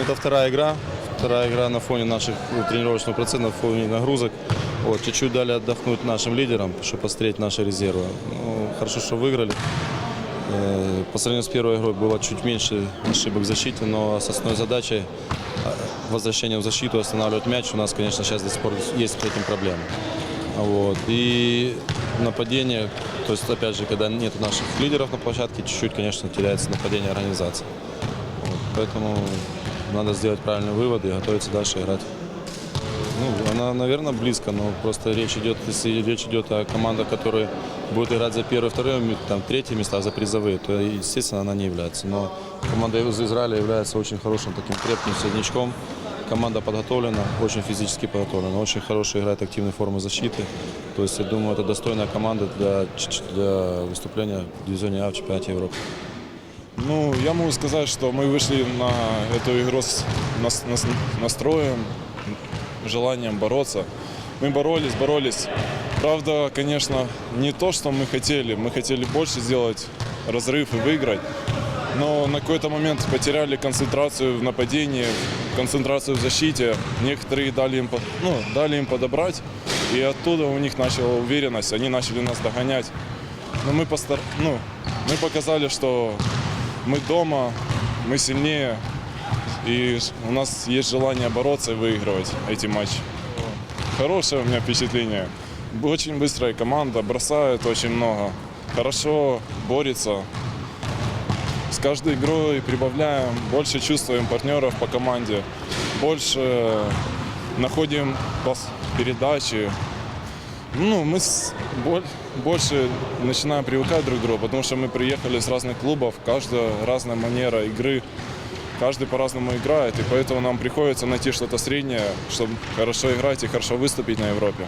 Это вторая игра. Вторая игра на фоне наших ну, тренировочного процесса, на фоне нагрузок. Вот, чуть-чуть дали отдохнуть нашим лидерам, чтобы посмотреть наши резервы. Ну, хорошо, что выиграли. Э, По сравнению с первой игрой было чуть меньше ошибок в защите, но с основной задачей э, возвращением в защиту останавливать мяч у нас, конечно, сейчас до сих пор есть с этим проблемы. Вот. И нападение, то есть, опять же, когда нет наших лидеров на площадке, чуть-чуть, конечно, теряется нападение организации. Вот. Поэтому надо сделать правильный вывод и готовиться дальше играть. Ну, она, наверное, близко, но просто речь идет, если речь идет о командах, которые будут играть за первое, второе, м- там, третье места, за призовые, то, естественно, она не является. Но команда из Израиля является очень хорошим таким крепким середнячком. Команда подготовлена, очень физически подготовлена, очень хорошая играет активной формы защиты. То есть, я думаю, это достойная команда для, для выступления в дивизионе А в чемпионате Европы. Ну, я могу сказать, что мы вышли на эту игру с нас- нас- настроем, желанием бороться. Мы боролись, боролись. Правда, конечно, не то, что мы хотели. Мы хотели больше сделать разрыв и выиграть. Но на какой-то момент потеряли концентрацию в нападении, концентрацию в защите. Некоторые дали им, ну, дали им подобрать. И оттуда у них начала уверенность. Они начали нас догонять. Но мы, постар... ну, мы показали, что мы дома, мы сильнее, и у нас есть желание бороться и выигрывать эти матчи. Хорошее у меня впечатление. Очень быстрая команда, бросает очень много, хорошо борется. С каждой игрой прибавляем, больше чувствуем партнеров по команде, больше находим передачи, ну, мы с- боль- больше начинаем привыкать друг к другу, потому что мы приехали с разных клубов, каждая разная манера игры, каждый по-разному играет, и поэтому нам приходится найти что-то среднее, чтобы хорошо играть и хорошо выступить на Европе.